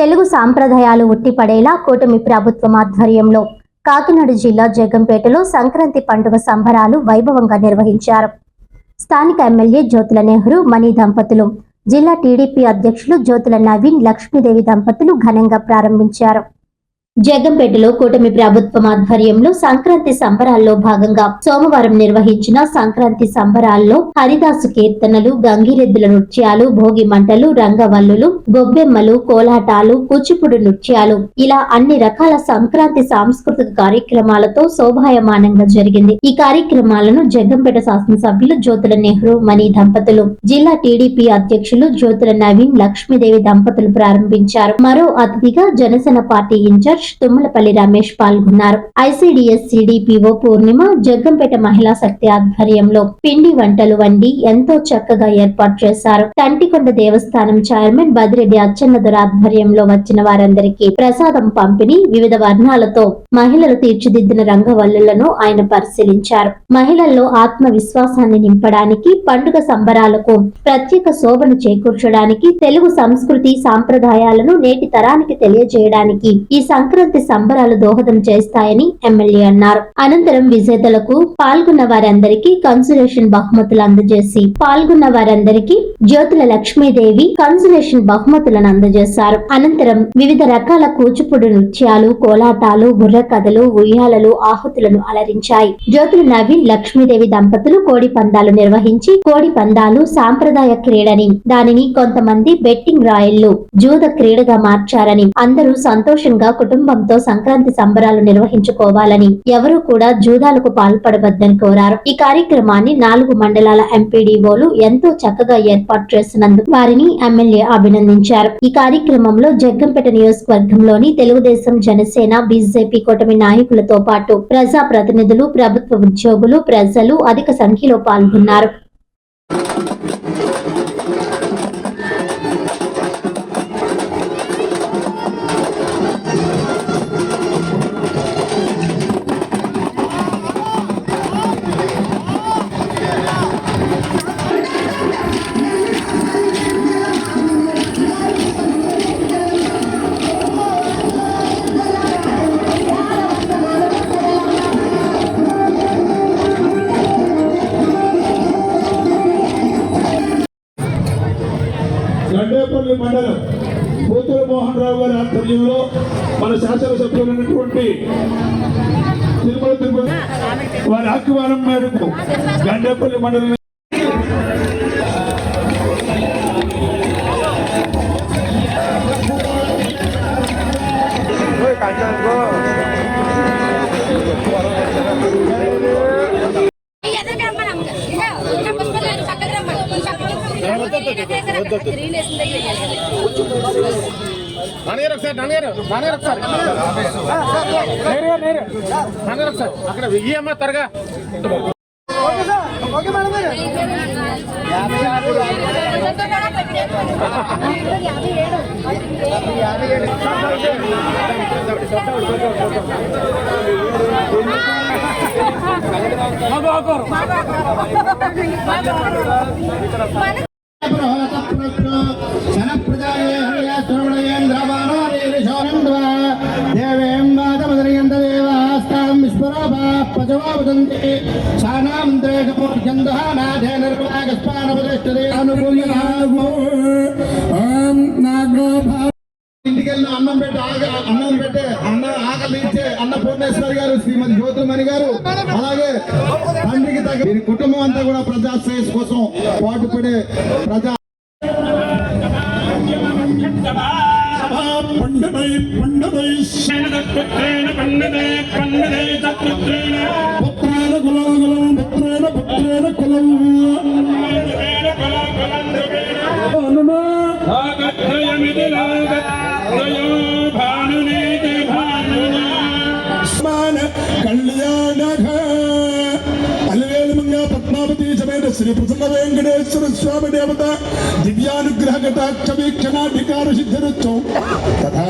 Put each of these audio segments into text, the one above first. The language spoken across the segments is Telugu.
తెలుగు సాంప్రదాయాలు ఉట్టిపడేలా కూటమి ప్రభుత్వం ఆధ్వర్యంలో కాకినాడ జిల్లా జగ్గంపేటలో సంక్రాంతి పండుగ సంబరాలు వైభవంగా నిర్వహించారు. స్థానిక ఎమ్మెల్యే జ్యోతుల నెహ్రూ మణి దంపతులు జిల్లా టీడీపీ అధ్యక్షులు జ్యోతుల నవీన్ లక్ష్మీదేవి దంపతులు ఘనంగా ప్రారంభించారు. జగ్గంపేటలో కూటమి ప్రభుత్వం ఆధ్వర్యంలో సంక్రాంతి సంబరాల్లో భాగంగా సోమవారం నిర్వహించిన సంక్రాంతి సంబరాల్లో హరిదాసు కీర్తనలు గంగిరెద్దుల నృత్యాలు భోగి మంటలు రంగవల్లులు గొబ్బెమ్మలు కోలాటాలు కూచిపూడి నృత్యాలు. ఇలా అన్ని రకాల సంక్రాంతి సాంస్కృతిక కార్యక్రమాలతో శోభాయమానంగా జరిగింది. ఈ కార్యక్రమాలను జగ్గంపేట శాసనసభ్యులు జ్యోతుల నెహ్రూ మణి దంపతులు జిల్లా టీడీపీ అధ్యక్షులు జ్యోతుల నవీన్ లక్ష్మీదేవి దంపతులు ప్రారంభించారు. మరో అతిథిగా జనసేన పార్టీ ఇన్ఛార్జ్ తుమ్మలపల్లి రమేష్ పాల్గొన్నారు. ఐసీడీఎస్ సిడిపిఓ పూర్ణిమ జగ్గంపేట మహిళా శక్తి ఆధ్వర్యంలో పిండి వంటలు వండి ఎంతో చక్కగా ఏర్పాటు చేశారు. తంటికొండ దేవస్థానం చైర్మన్ బదిరెడ్డి అచ్చెన్నదొర ఆధ్వర్యంలో వచ్చిన వారందరికీ ప్రసాదం పంపిణీ వివిధ వర్ణాలతో మహిళలు తీర్చిదిద్దిన రంగవల్లులను ఆయన పరిశీలించారు. మహిళల్లో ఆత్మవిశ్వాసాన్ని నింపడానికి పండుగ సంబరాలకు ప్రత్యేక శోభను చేకూర్చడానికి తెలుగు సంస్కృతి సాంప్రదాయాలను నేటి తరానికి తెలియజేయడానికి ఈ సంక్రాంతి సంబరాలు దోహదం చేస్తాయని ఎమ్మెల్యే అన్నారు. అనంతరం విజేతలకు పాల్గొన్న వారందరికీ కన్సులేషన్ బహుమతులు అందజేసి పాల్గొన్న వారందరికీ జ్యోతుల లక్ష్మీదేవి కన్సులేషన్ బహుమతులను అందజేశారు. అనంతరం వివిధ రకాల కూచిపూడి నృత్యాలు కోలాటాలు బుర్ర కథలు ఉయ్యాలలు ఆహుతులను అలరించాయి. జ్యోతుల నవీన్ లక్ష్మీదేవి దంపతులు కోడి పందాలు నిర్వహించి కోడి పందాలు సాంప్రదాయ క్రీడని దానిని కొంతమంది బెట్టింగ్ రాయళ్ళు జూద క్రీడగా మార్చారని అందరూ సంతోషంగా కుటుంబ కుటుంబంతో సంక్రాంతి సంబరాలు నిర్వహించుకోవాలని ఎవరూ కూడా జూదాలకు పాల్పడవద్దని కోరారు. ఈ కార్యక్రమాన్ని నాలుగు మండలాల ఎంపీడీఓలు ఎంతో చక్కగా ఏర్పాటు చేసినందుకు వారిని ఎమ్మెల్యే అభినందించారు. ఈ కార్యక్రమంలో జగ్గంపేట నియోజకవర్గంలోని తెలుగుదేశం జనసేన బీజేపీ కూటమి నాయకులతో పాటు ప్రజా ప్రతినిధులు ప్రభుత్వ ఉద్యోగులు ప్రజలు అధిక సంఖ్యలో పాల్గొన్నారు. జగన్మోహన్ రావు గారి ఆధ్వర్యంలో మన శాసనసభ్యులైనటువంటి తిరుమల తిరుపతి వారి ఆహ్వానం మేరకు గండేపల్లి మండలం నాన్నగారు ఒకసారి అక్కడ వెయ్యి అమ్మ త్వరగా. ఇంటికి వెళ్ళిన అన్నం పెట్టి ఆగ అన్నం పెట్టే అన్న ఆకలి ఇచ్చే అన్న పూర్ణేశ్వరి గారు శ్రీమతి జ్యోతిమణి గారు అలాగే తండ్రికి తగ్గ వీరి కుటుంబం అంతా కూడా ప్రజా శ్రేయస్ కోసం పాటుపడే ప్రజా పండుగై పండుగై. పుత్రేణ కులగులం పుత్రేణ పుత్రేణ కులం. స్మాన ശ്രീ പ്രസന്ന വെങ്കടേശ്വര സ്വാമി ദേവത ദിവ്യാനുഗ്രഹ കടാക്ഷവീക്ഷണാധികാര സിദ്ധരത്വം തഥാ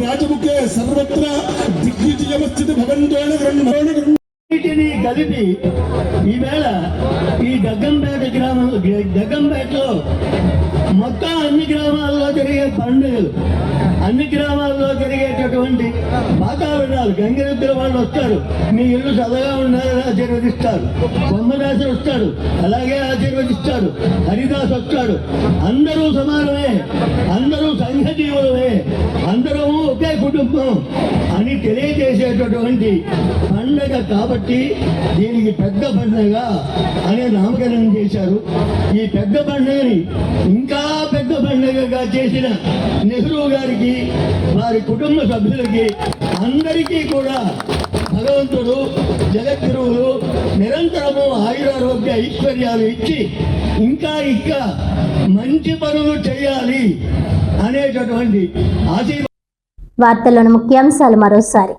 രാജമുഖേ സർവത്ര ദിഗ്വിജയമസ്ഥിതി ഭവന്തോണ ഗ്രന്ഥോണ అన్నిటినీ కలిపి ఈవేళ ఈ గగ్గంపేట గ్రామం గగ్గంపేటలో మొత్తం అన్ని గ్రామాల్లో జరిగే పండుగలు అన్ని గ్రామాల్లో జరిగేటటువంటి వాతావరణాలు. గంగిరెద్దుల వాళ్ళు వస్తారు. మీ ఇల్లు చల్లగా ఉన్నారని ఆశీర్వదిస్తారు. బొమ్మదాసు వస్తాడు. అలాగే ఆశీర్వదిస్తాడు. హరిదాస్ వస్తాడు. అందరూ సమానమే. అందరూ సంఘజీవులమే. అందరూ ఒకే కుటుంబం అని తెలియజేసేటటువంటి పండగ కాబట్టి దీనికి పెద్ద పండుగ అనే నామకరణం చేశారు. ఈ పెద్ద పండుగని ఇంకా పెద్ద పండుగగా చేసిన నెహ్రూ గారికి వారి కుటుంబ సభ్యులకి అందరికీ కూడా భగవంతుడు జగద్గురువులు నిరంతరము ఆయురారోగ్య ఐశ్వర్యాలు ఇచ్చి ఇంకా ఇంకా మంచి పనులు చేయాలి అనేటటువంటి ఆశీర్వాదం. వార్తలను ముఖ్యాంశాలు మరోసారి.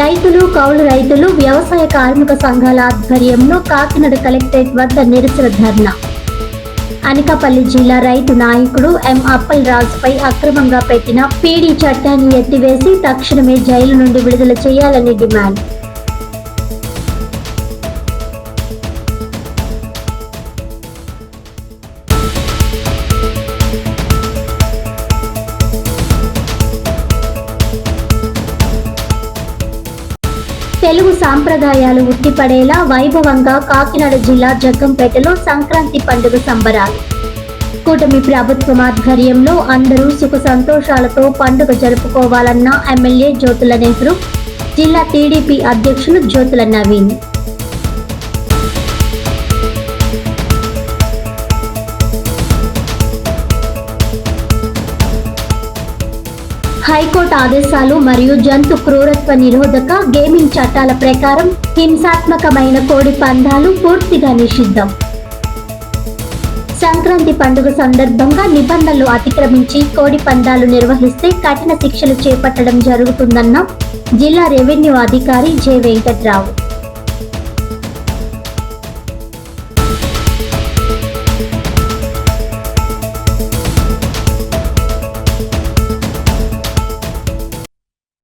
రైతులు కౌలు రైతులు వ్యవసాయ కార్మిక సంఘాల ఆధ్వర్యంలో కాకినాడ కలెక్టరేట్ వద్ద నిరసన ధర్నా. అనకాపల్లి జిల్లా రైతు నాయకుడు ఎం అప్పల్ రాజుపై అక్రమంగా పెట్టిన పీడీ చట్టాన్ని ఎత్తివేసి తక్షణమే జైలు నుండి విడుదల చేయాలని డిమాండ్. తెలుగు సాంప్రదాయాలు ఉట్టిపడేలా వైభవంగా కాకినాడ జిల్లా జగ్గంపేటలో సంక్రాంతి పండుగ సంబరాలు. కూటమి ప్రభుత్వం ఆధ్వర్యంలో అందరూ సుఖ సంతోషాలతో పండుగ జరుపుకోవాలన్న ఎమ్మెల్యే జ్యోతుల నెహ్రూ జిల్లా టీడీపీ అధ్యక్షులు జ్యోతుల నవీన్. హైకోర్టు ఆదేశాలు మరియు జంతు క్రూరత్వ నిరోధక గేమింగ్ చట్టాల ప్రకారం హింసాత్మకమైన కోడి పందాలు పూర్తిగా నిషిద్ధం. సంక్రాంతి పండుగ సందర్భంగా నిబంధనలు అతిక్రమించి కోడి పందాలు నిర్వహిస్తే కఠిన శిక్షలు చేపట్టడం జరుగుతుందన్న జిల్లా రెవెన్యూ అధికారి జె వెంకట్రావు.